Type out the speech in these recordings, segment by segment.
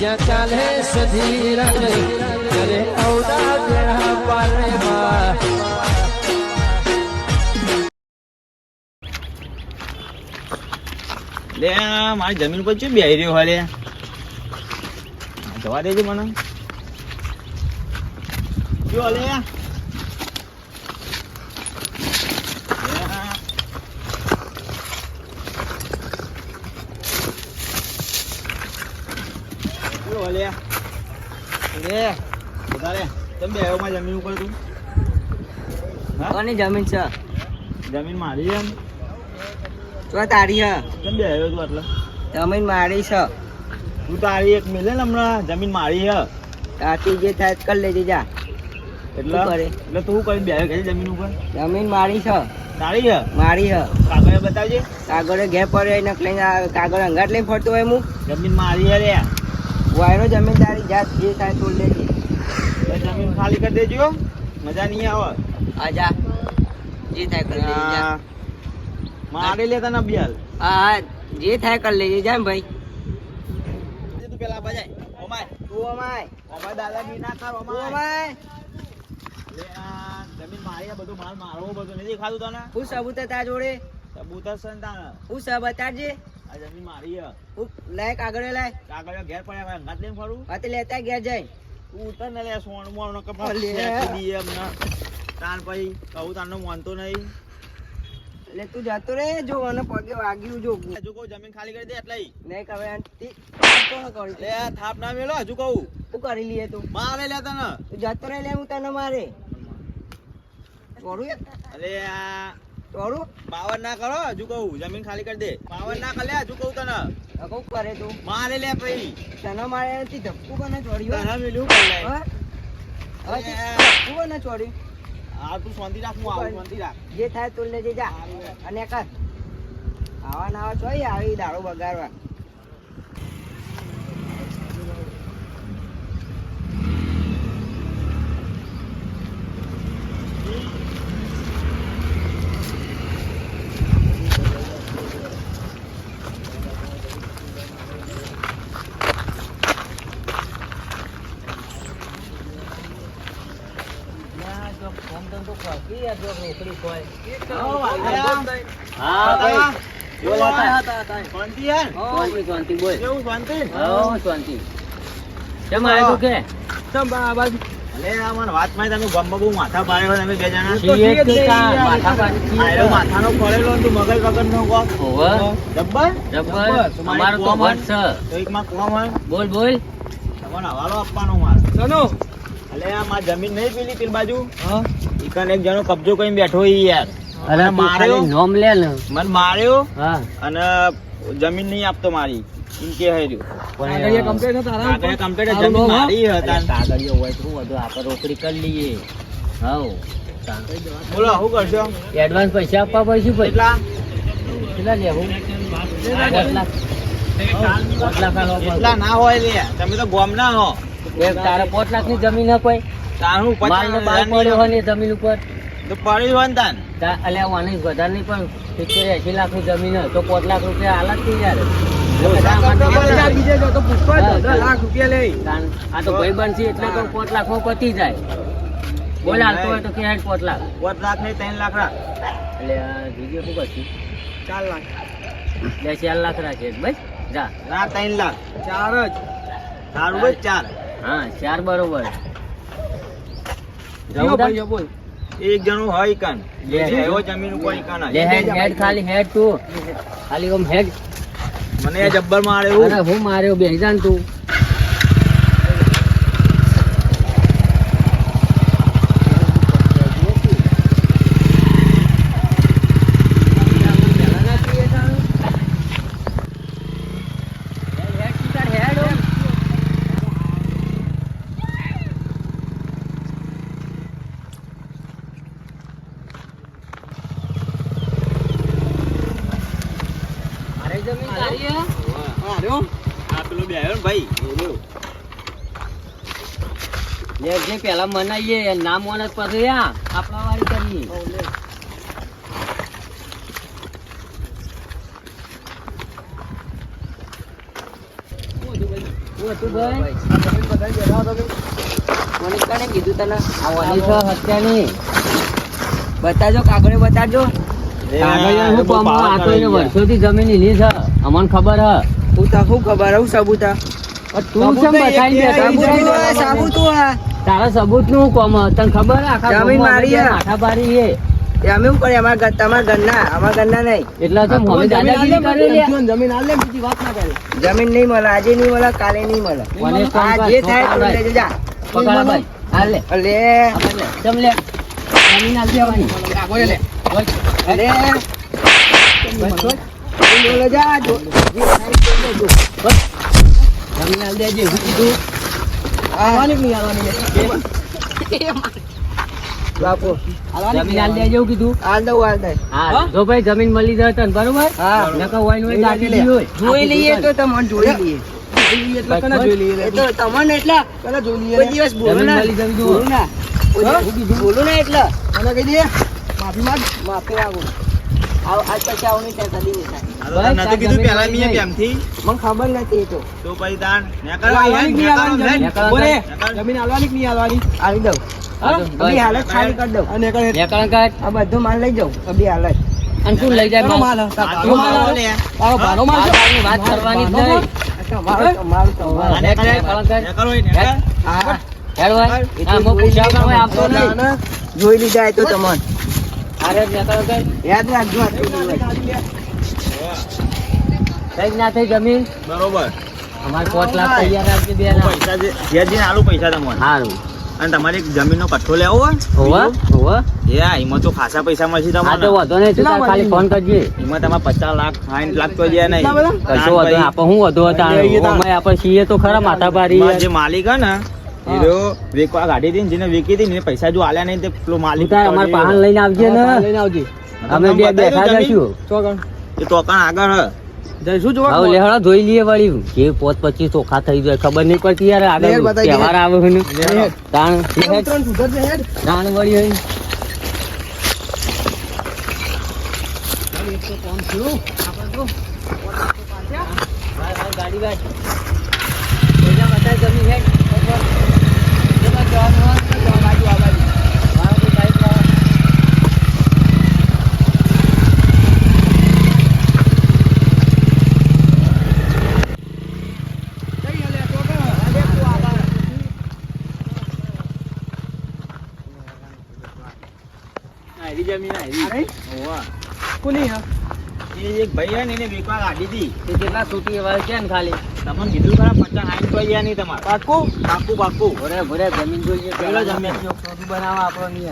જ્યાં ચાલે સધીરજ ત્યારે અવડા બેડા પારે માં લે મારી જમીન પર ચેમ બેહી રહ્યો હાલે? જવા દેજો મને. જો, લે લે આ. જો લે વધારે. તમે મારી જમીન ઉપર તું? હા? કોની જમીન છે? જમીન મારી એમ. તો તારી છે કેમ બેહ્યો તું એટલે જમીન મારી છે. તું તારી એક મિલે ને હમણાં? જમીન મારી છે તાતી જે થાય તે કરી લેજે જા. એટલે? એટલે તું કરી બે કે જમીન ઉપર? જમીન મારી છે. તારી છે મારી છે કાગળ બતાવજે. કાગળે ઘેર પડ્યો એને લઈને કાગળ અંગાટ લઈને ફરતો હોય હું જમીન મારી હે રે. વાયરો જમીનદારી જાત જે થાય તું લેજે. જમીન ખાલી કરી દેજો. મજા નહીં આવે. આ જા. જે થાય કરી લેજે જા. મારે લેતા ના બિયાલ હા હા. જે થાય કરી લેજે જા ભાઈ. તું પેલા બજાય. ઓમાય. તું અમાય ઓમાય દાદાગીરી ના કર ઓમાય. ઓમાય. અમાય લે આ જમીન મારી બધું માલ મારવો બધું નથી ખાધું તને? હું સબૂત તારા જોડે. કબૂતર સંતાન હું સબ બતાડજે આ જમીન મારી હે. હું લાય લાય કાગળ ઘેર પડ્યા અંગાત લઈને ફરું. હાથે લેતા ઘેર જાય. તું ઉતર ને લે સોણ મોણ નો કપા અલે. દીએ અમને પછી કહું તારનો માનતો નહીં. એટલે તું જતો રે જો અને પગે વાગ્યું જો. હજુ કહું જમીન ખાલી કરી દે એટલે નહીં કવે કરી? લે થાપ ના મેલો હજુ કહું. તું કરી લઈએ તું? મારે લે તને. તું જતો રહે લે હું તને મારે. અરે આ ચોરું પાવર ના કરો હજુ કહું જમીન ખાલી કરી દે. પાવર ના કરે હજુ કહું તને. કહું કરે તું. મારે લે પછી તને મારે નથી ધપકું કોને ચોડ્યું તને મેલું કરી લે હા? હા, કોને ચોડ્યું હા તું શાંતિ રાખ હું આવું શાંતિ રાખ. જે થાય તું લેજે જા અને કર. આવા નાવા ચોઈ આવી દારૂ બગાડવા. હા ભાઈ. શાંતિ હે. ને? શાંતિ શાંતિ બોલ. શાંતિ? કેમ આવ્યો કે? ચમ બા બાજુ? અલે આ મને વાતમાં તમે ગમમાં બહુ માથા પાડ્યો તમે બે જણા. છીએ કે માથા પાડી માથાનો પડેલો તું મગજ વગર નો કહો. હોવે. જબ્બર? જબ્બર. તમારી તો કોમ છે. તો એક માં કોમ હોય. બોલ બોલ. તમને હવાલો આપવાનો મારે. સનો અલે આ માર જમીન નહીં પેલી પેલી બાજુ? ઈકન એક જણો કબજો કરીને બેઠો ઈ યાર. ખાલી માર્યો? નોમ લે ને. મને માર્યો હા. અને જમીન નહીં આપતો મારી. એમ કે હે રહ્યો કાગળિયા complete કાગળે કમ્પ્લીટ જમીન? મારી હતા કાગળિયો હોય તો વધુ આપણે રોકડી કરી લઈએ. હાઉ. બોલો શું કરશો? એડવાન્સ પૈસા આપવા પડશે ભાઈ. કેટલા? કેટલા લેવું? ના હોય લે તમે તો ગોમ ના હો. એક તારે પાંચ લાખની જમીન હે કોઈ? તારું માલ બાર પડ્યો હોય ને જમીન ઉપર? તો પડી હોય ને તાન. વધારે નહીં પણ સિત્તેર એસી લાખની જમીન હોય તો પાંચ લાખ રૂપિયા હાલત થઈ યાર આ તો છે એટલે તો પાંચ લાખમાં પતી જાય. બોલ હાલતો હોય તો કે પાંચ લાખ. પાંચ લાખ નહીં ત્રણ લાખ રાખ. એટલે બીજું શું કરશું? ચાર લાખ. બે ચાર લાખ રાખે. ભાઈ જા. ના ત્રણ લાખ. ચાર જ. ચાર હા ચાર બરોબર? એક જણો હોય કાન લે. એવો જમીન ઉપર કાન લે હેડ હેડ ખાલી હેડ તું. ખાલી ઓમ હેડ. મને જબ્બર મારે હું માર્યો બે જા તું મારે જમીન તારી હે? આ પેલો બે આવ્યો ને ભાઈ એવું લે જે પેલા મનાઈએ ના મોને પછી આ આપણા વાળી કરીએ કીધું તને? હત્યાની? બતાજો કાગળે બતાજો. વર્ષોથી જમીન લીધી છે અમને ખબર હ. હું તો શું ખબર? હું સબૂત? તું કેમ બતાવી દે સાબુત તું. તારા સબૂતનું કોમ તને ખબર આખા જમીન મારી. માથા પાડી હે. એ અમે શું કરીએ અમારા ઘર- તમારા ઘરના અમારા ઘરના નહીં. એટલે તો મમ્મી દાદાગીરી કરે જમીન આલે બીજી વાત ના કરે. જમીન નહીં મળે આજે નહીં મળે કાલે નહીં મળે. મને આ જે થાય તો તું લેજે જા. પકડા ભાઈ હાલ લે. જમ લે. જમીન આલ દેવાની. બોલે લે અરે. બોલે જા જો. જમીન આલ દેજે હું કીધું. જમીન મળી જાય તને બરોબર. જોઈ લઈએ તો તમને જોઈ લઈએ. તમને એટલા કને જોઈ દિવસ બોલો ના. બોલો ના. એટલે. મને કહી દે માફી માંગ માફી માંગુ. આજ પછી આવું નહીં થાય કદી નહીં થાય. ભાઈ, લી કીધું પેલા મળી જાય. કેમથી? મને ખબર નથી તો. તો પછી તાન નેકળ આવવાની કે નહીં આવવાની જમીન? નેકળા બોલે જમીન આવવાની કે નહીં આવવાની આવી દઉં. હા? તો અભી બસ. હાલત ખાલી કરી દઉં. આ નેકળ હેઠ. નેકળણ આ બધો માલ લઈ જાઉં અભી હાલત. અને શું લઈ જાય માલ? માલ તારો માલ માલ તો હે? લે. તારો ભાનો માલ માલ છે? બાલની વાત કરવાની નહીં. તમારો તમારો તમારો નેકળ નેકળ નેકળ. હા. હેડ ભાઈ. એ તો હા, હું જોઈ પૂછ્યા લીધું વગર ભાઈ આપતો નહીં. જોઈ લીધા એ તો તમને. અરે યાદ રાખજો જ ના થઈ જમીન. બરોબર. અમારે પાંચ લાખ તૈયાર રાખજે બે પૈસા જે- જે આલું પૈસા તમને સારું અને તમારી જમીનનો કઠ્ઠો લેવો હોય હોવા હોવા. એ એમાં તો ખાસા પૈસા મળશે તો તમને વાંધો નહીં તું ખાલી ફોન કરજે. એમાં તમારે પચાસ લાખ સાઠ લાખ તો જાય નહીં. કશો વધો આપણે શું વધો હતા. ઓમાય આપણે છીએ તો ખરા માથા પાડી. જે માલિક હે ને એ રહ્યો વેચવા ગાડી હતી જેને વેકી હતી ને એને પૈસા જો આલ્યા નહીં તે પેલો માલિક અમારે પાહન લઈને આવજે ને. લઈને આવજે. અમે બે બેઠા જશું તો આગળ હે. જઈશું જોવા હવે લેહડા જોઈ લઈએ વળી. કે પોત પછી ચોખા થઈ જાય ખબર નહીં પડતી યાર આગળ તહેવાર આવે છે ને. તાણ તાણ વળી હોય. ગાડી ભાઈ. પૈસા બતાય જમી હેડ. જમા જવાનું હોય તો જવા બાજુ આ બાજુ. મારો કોઈ બાઈક લાવો. આયરી જમીન કોની હે? એ એક ભાઈ હે ને એને વેકવા કાઢી હતી તે કેટલા છૂટી એવા છે ને ખાલી. તમને કીધું ખરા પચાસ આઈન તો ગયા નહીં તમારે. પાકું પાકું પાકું ભરે ભરે જમીન જોઈએ પેલો જમીન. છોટું બનાવવા આપણો નહીં.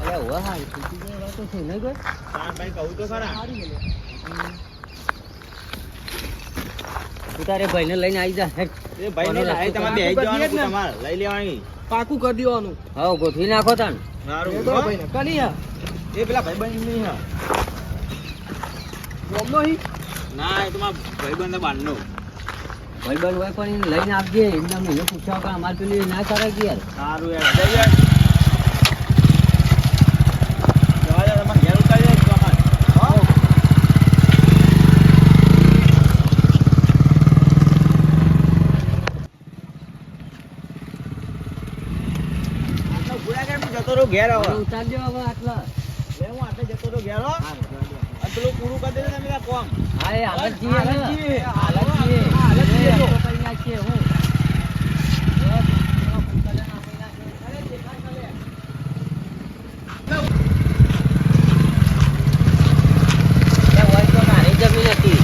અરે હોવા હા છૂટી જાય એવા તો છે નહીં કોઈ? ભાઈ કહું તો ખરા. તું તારે ભાઈને લઈને આવી જા એ ભાઈ ને લાય તમારે બે જવાનું તમારે. લઈ લેવાની. પાકું કરી દેવાનું. હા ગોઠવી નાખો તન. સારું તો કની હે. એ પેલા ભાઈ બંધ નહીં હા. ગોમનો હી. ના એ તમારા ભાઈ બંધ બાંધનો ભાઈબંધ હોય પણ એને લઈને આપજે. એકદમ એ પૂછ્યા કે અમારે પેલી ના કરે કે યાર. સારું યાર જઈ યાર જવા દે તમારે ઘેર ઉતારી દે ચોખાટ. હો? આટલો ગુણાકાર હું જતો રહું ઘેર આવો ઉતારજો હવે આટલા હું આટલે જતો તો ઘેર પેલું પૂરું કરી દેજો તમે કોમ. હા એ હાલત જીએ હાલત જીએ. હાલત જીએ. હાલત જીએ હું એ હોય તો મારી જમીન હતી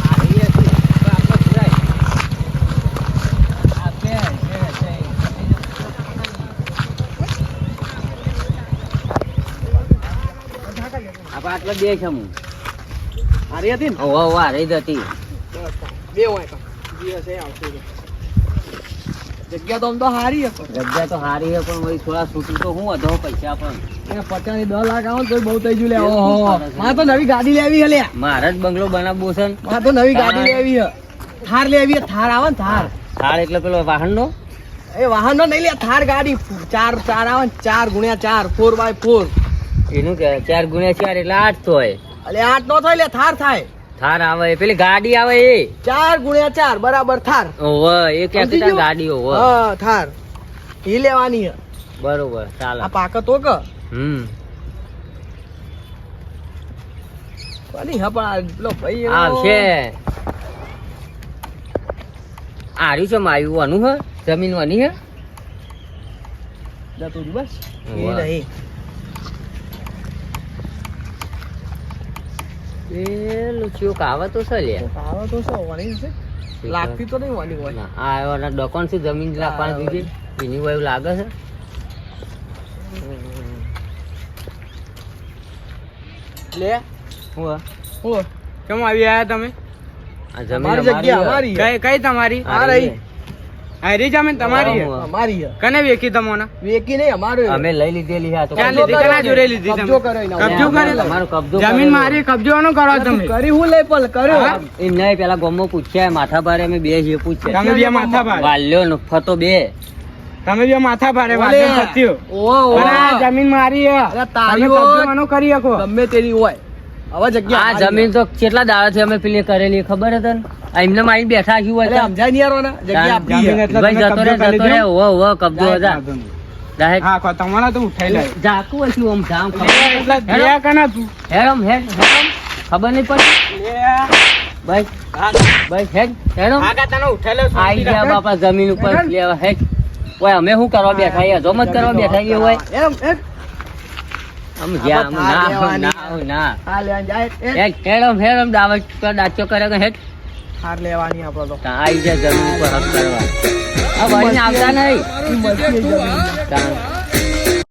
મારી હતી તો આપણે પુરાય. આ છે, છે, છે. આપણે બે છે હું. હારી હતી ને? ઓહો હારી જ હતી. બે હોય તો. જગ્યા આમ તો હારી જગ્યા તો હારી પણ વળી થોડા છૂટું તો હું વધો પૈસા પણ. પચાસની દસ લાખ આવે ને બહુ થઈ ગયું લે. એવું ઓહો. કરે છે. મારે તો નવી ગાડી લેવી હે લે. મારે જ બંગલો બનાવવો છે મારે તો નવી ગાડી લેવી હે થાર લેવી થાર આવે ને થાર. એટલે પેલો વાહન નો એ વાહનો નહીં લે થાર ગાડી. ચાર ચાર આવે ને ચાર ગુણ્યા ચાર ફોર બાય ફોર એનું કે ચાર ગુણ્યા ચાર એટલે આઠ થાય. એટલે આઠ નો થાય એટલે થાર થાય. થાર આવે પેલી ગાડી આવે એ. ચાર ગુણ્યા ચાર બરાબર થાર. ઓવે એ કે ગાડી ઓવે હા થાર. એ લેવાની બરોબર ચાલ. આ પાક તો કે? હમ. કોની હે પણ પેલો ભાઈ આવશે. આર્યું છે માયું અનુ હે જમીન વાની હે. જતું બસ. એ. નહીં. પેલું ચિયોક આવે તો છે લે આવો તો શું હોવાની છે. લાગતી તો નહીં હોવાની હોય. આ એવાના ડોકોન શું જમીન રાખવાની એની લાગે છે. લે. હું હું કેમ આવી આયા તમે? આ જમીન અમારી. કઈ કઈ તમારી? આ રહી. હારી જમીન તમારી અમારી કને વેકી તમોને? વેકી નહીં અમારું. અમે લઈ લીધેલી હા તો ક્યાં લીધી? કના જોડે લીધી તમે? કબજો કર્યો કબજો કરે તમારો કબજો જમીન મારી કબજો નો કરો તમે? કરી હું લઈ પલ કર્યો. એ નહીં પેલા ગોમો પૂછ્યા માથા ભારે અમે બે જે પૂછ્યા. તમે બે માથા ભારે? વાલ્યો નો ફતો બે. તમે બે માથા ભારે વાલ્યો સત્યો ઓ અને જમીન મારી હે. તમે તારી કબજો હોય. કરી શકો. ગમે તેની હોય. હવે જગ્યા આ જમીન તો કેટલા દાડાથી અમે પેલી કરેલી ખબર હતી ને? એમને મારી બેઠા છીએ હોય સમજાય નહીં યારો જગ્યા આપણી એટલે ભાઈ જતો રે જતો રે લીધો? ઓવો ઓવો કબજો હતા હા તમારા તો ઉઠાઈ લે. જાકું હશું આમ જામ એટલે ગયા કના તું? હેરમ હેડ ખબર નહીં પડી ભાઈ ભાઈ હેડ હેરમ આગા તને ઉઠાઈ લે આઈ ગયા બાપા જમીન ઉપર લેવા હેડ. ઓય અમે શું કરવા બેઠા જ કરવા બેઠા છીએ હોય એમ થાર ના લેવાની. ના જાય પર દાચો કરે કે હેડ હાર લેવાની આપણો તો. તા જમીન હક કરવા. આ વળીને આવતા નહીં. ઈ જમીન. તા